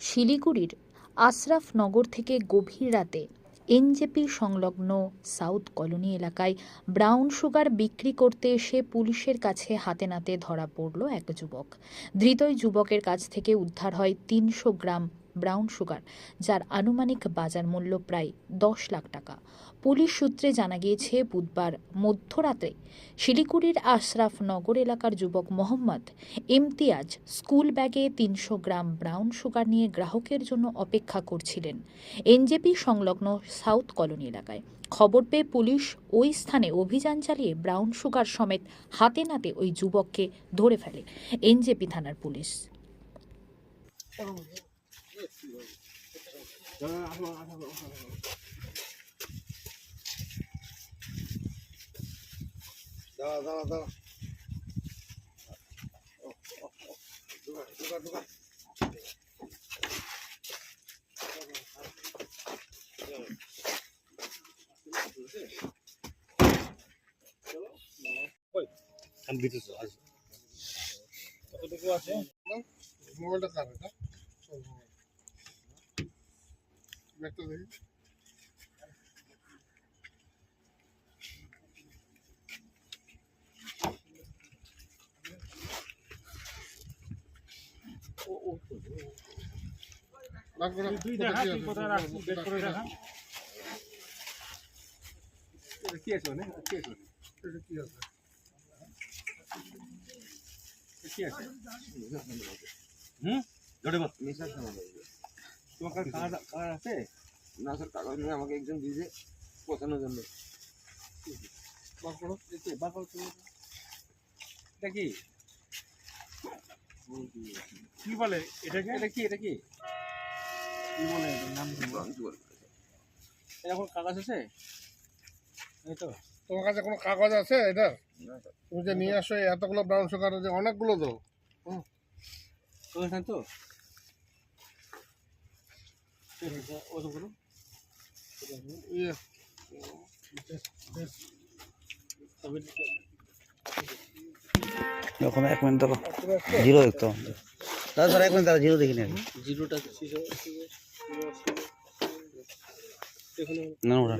শিলিগুড়ির আশরাফনগর থেকে গভীর রাতে এনজেপি সংলগ্ন সাউথ কলোনি এলাকায় ব্রাউন সুগার বিক্রি করতে এসে পুলিশের কাছে হাতে নাতে ধরা পড়ল এক যুবক। ধৃতই যুবকের কাছ থেকে উদ্ধার হয় তিনশো গ্রাম ব্রাউন সুগার, যার আনুমানিক বাজার মূল্য প্রায় দশ লাখ টাকা। পুলিশ সূত্রে জানা গিয়েছে, বুধবার মধ্যরাতে শিলিগুড়ির আশরাফ নগর এলাকার যুবক মোহাম্মদ ইমতিয়াজ স্কুল ব্যাগে তিনশো গ্রাম ব্রাউন সুগার নিয়ে গ্রাহকের জন্য অপেক্ষা করছিলেন এনজেপি সংলগ্ন সাউথ কলোনি এলাকায়। খবর পেয়ে পুলিশ ওই স্থানে অভিযান চালিয়ে ব্রাউন সুগার সমেত হাতে নাতে ওই যুবককে ধরে ফেলে। এনজেপি থানার পুলিশ। দাঁড়া দাঁড়া দাঁড়া। ঢুকা ঢুকা আমি দিতেছি আজ কতটুকু আছে? মোবাইলটা কার এটা? ব্যাগটা দেখি কি আছে? কোথায় করে দেখা এটা কি আছে মানে? কি আছে? এটা কি আছে? কি আছে? হুম জোরে বল তোমার কাছে কার্ড কার্ড আছে? না স্যার কাগজ নিয়ে আমাকে একজন দিয়েছে পচানোর জন্য বার করো, বার করো এটা কি? কি বলে এটাকে এটা কি? এটা কি? কি বলে নাম কোনো কাগজ আছে? এই তো তোমার কাছে কোনো কাগজ আছে এটা তুমি যে নিয়ে আসো এতগুলো ব্রাউন সুগার যে অনেকগুলো তো নাই তো? এখন এক মিনিট দাঁড়ো জিরো দেখতো দাদা স্যার এক মিনিট দাঁড়া জিরো দেখিনি জিরোটা ছিল- এখানে না ওটা।